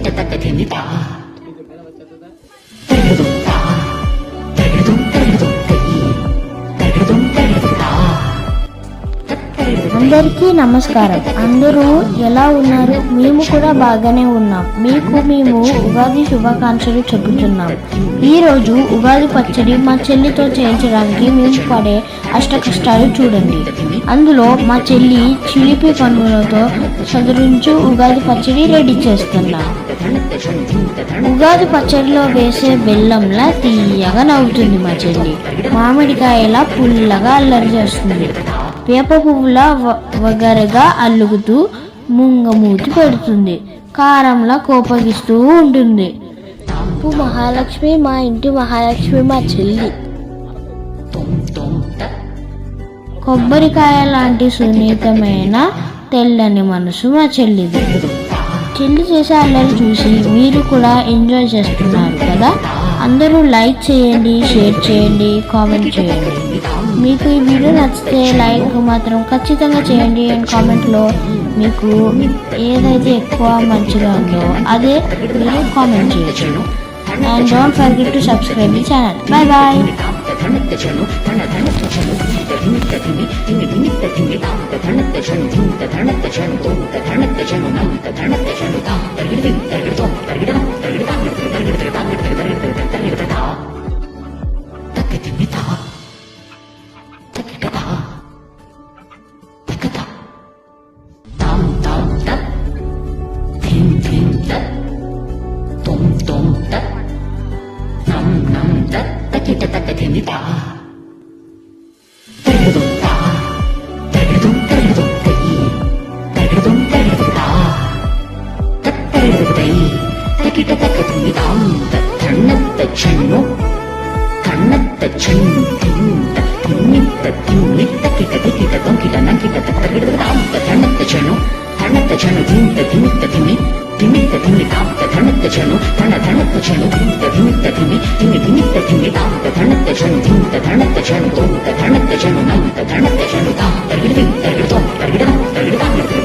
따뜻따뜻 됩니다. అందరికీ నమస్కారం. అందరూ ఎలా ఉన్నారు? మేము కూడా బాగానే ఉన్నాం. మీకు మేము ఉగాది శుభాకాంక్షలు చెబుతున్నాం. ఈరోజు ఉగాది పచ్చడి మా చెల్లితో చేయించడానికి మేము పడే అష్ట కష్టాలు చూడండి. అందులో మా చెల్లి చిలిపి పనులతో చదురించు ఉగాది పచ్చడి రెడీ చేస్తున్నాం. ఉగాది పచ్చడిలో వేసే బెల్లంలా తీయగా నవ్వుతుంది మా చెల్లి. మామిడికాయలా పుల్లగా అల్లరి చేస్తుంది. వేప పువ్వులా వ- వగరగా అల్లుగుతూ ముంగమూతి పెడుతుంది. కారంలా కోపగిస్తూ ఉంటుంది. అప్పు మహాలక్ష్మి మా ఇంటి మహాలక్ష్మి మా చెల్లి. కొబ్బరికాయ లాంటి సున్నితమైన తెల్లని మనసు మా చెల్లిది. చెల్లి చేసే అల్లరి చూసి మీరు కూడా ఎంజాయ్ చేస్తున్నారు కదా? అందరూ లైక్ చేయండి షేర్ చేయండి కామెంట్ చేయండి మీకు ఈ వీడియో నచ్చితే లైక్ మాత్రం ఖచ్చితంగా చేయండి అండ్ కామెంట్లో మీకు ఏదైతే ఎక్కువ మంచిగా ఉందో అదే మీరు కామెంట్ చేయొచ్చు. And don't forget to subscribe the channel bye bye కిట తగ్గ తిని తాము తన్నత్త చెన్ను ధనత్తచను ధనత్తచను ధనత్తచను ధనత్తచను ధనత్తచను ధనత్తచను